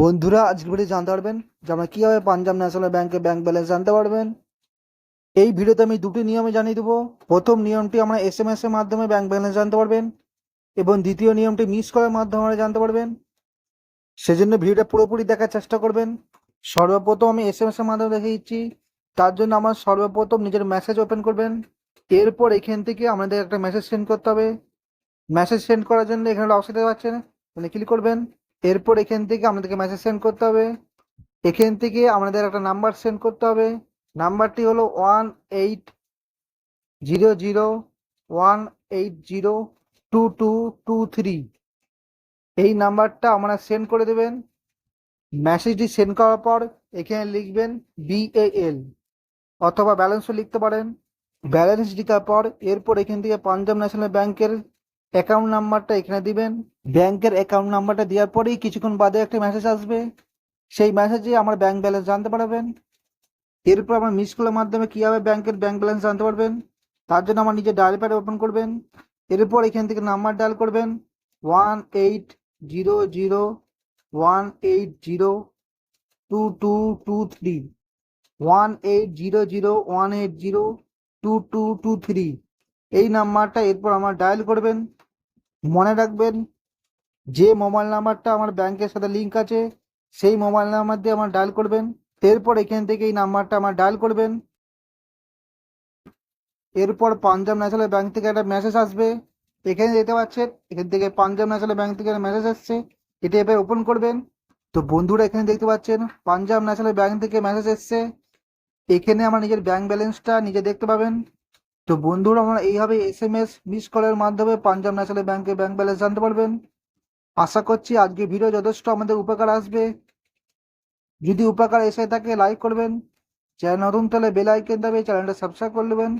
বন্ধুরা, আজকের ভিডিও জানতে পারবেন যে আমরা কীভাবে পাঞ্জাব ন্যাশনাল ব্যাংকে ব্যাংক ব্যালেন্স জানতে পারবেন। এই ভিডিওতে আমি দুটি নিয়মে জানিয়ে দেবো। প্রথম নিয়মটি আমরা এস এম এর মাধ্যমে ব্যাংক ব্যালেন্স জানতে পারবেন এবং দ্বিতীয় নিয়মটি মিস করার মাধ্যমে আমরা জানতে পারবেন। সেজন্য ভিডিওটা পুরোপুরি দেখার চেষ্টা করবেন। সর্বপ্রথম আমি এস এম এর মাধ্যমে দেখে দিচ্ছি। তার জন্য আমার সর্বপ্রথম নিজের মেসেজ ওপেন করবেন। এরপর এখান থেকে আমাদের একটা মেসেজ সেন্ড করতে হবে। মেসেজ সেন্ড করার জন্য এখানে দেখতে পাচ্ছেন। এখানে ক্লিক করবেন। এরপর এখান থেকে আপনাদেরকে মেসেজ সেন্ড করতে হবে। এখান থেকে আমাদের একটা নাম্বার সেন্ড করতে হবে। নাম্বারটি হলো one eight zero zero one eight zero two two two three এই নাম্বারটা আপনারা সেন্ড করে দেবেন। মেসেজটি সেন্ড করার পর এখানে লিখবেন বিএএল অথবা ব্যালেন্সও লিখতে পারেন। ব্যালেন্স লেখার পর এরপর এখান থেকে পাঞ্জাব ন্যাশনাল ব্যাংকের অ্যাকাউন্ট নাম্বারটা এখানে দিবেন। ব্যাংকের অ্যাকাউন্ট নাম্বারটা দেওয়ার পরেই কিছুক্ষণ বাদে একটা মেসেজ আসবে। সেই মেসেজে আমার ব্যাংক ব্যালেন্স জানতে পারবেন। এরপর আমার মিস কলের মাধ্যমে কীভাবে ব্যাংকের ব্যাংক ব্যালেন্স জানতে পারবেন, তার জন্য আমার নিজের ডায়াল প্যাড ওপেন করবেন। এরপর এখান থেকে নাম্বার ডায়াল করবেন। One eight zero zero one eight zero two two two three one eight zero zero one eight zero two two two three এই নাম্বারটা এরপর আমার ডায়াল করবেন। মনে রাখবেন, যে মোবাইল নাম্বারটা আমার ব্যাংকের সাথে লিঙ্ক আছে, সেই মোবাইল নাম্বার দিয়ে আমার ডায়াল করবেন, এরপর এখান থেকে এই নাম্বারটা আমার ডায়াল করবেন। এরপর পাঞ্জাব ন্যাশনাল ব্যাংক থেকে একটা মেসেজ আসবে, এখানে দেখতে পাচ্ছেন, এখান থেকে পাঞ্জাব ন্যাশনাল ব্যাংক থেকে একটা মেসেজ আসছে, এটা এবার ওপেন করবেন। তো বন্ধুরা, এখানে দেখতে পাচ্ছেন, পাঞ্জাব ন্যাশনাল ব্যাংক থেকে মেসেজ এসছে, এখানে আমার নিজের ব্যাংক ব্যালেন্সটা নিজে দেখতে পাবেন। তো বন্ধুরা, আমরা এইভাবে এস এম এস মিস কলের মাধ্যমে পাঞ্জাব ন্যাশনাল ব্যাংকে ব্যাংক ব্যালেন্স জানতে পারবেন। আশা করছি আজকে ভিডিও যথেষ্ট আমাদের উপকার আসবে। যদি উপকার এসে থাকে লাইক করবেন। চ্যানেল নতুন, তাহলে বেল আইকন দেবে চ্যানেলটা সাবস্ক্রাইব করে নেবেন।